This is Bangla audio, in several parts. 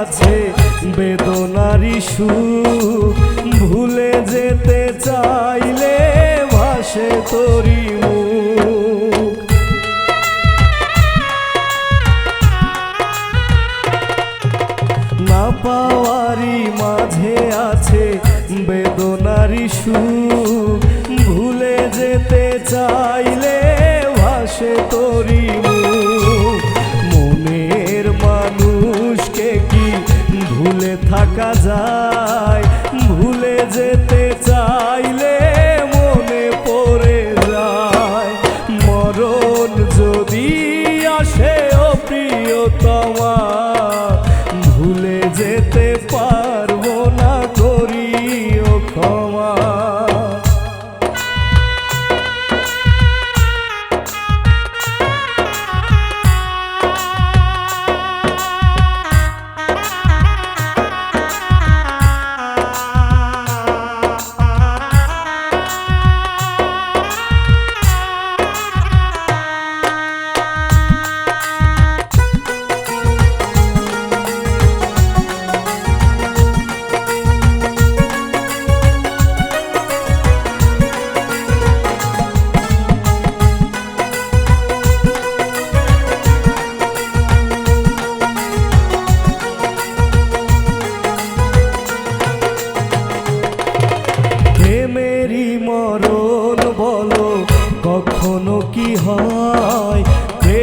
আছে বেদনারি সুখ। ভুলে যেতে চাইলে ভাসে তোরি মুখ। মাঝে আছে বেদনারি সুখ। ভুলে যেতে চাইলে ভুলে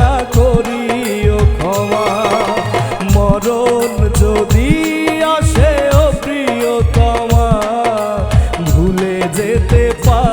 না করিও ক্ষমা। মরণ যদি আসে ও প্রিয়তমা ভুলে যেতে পার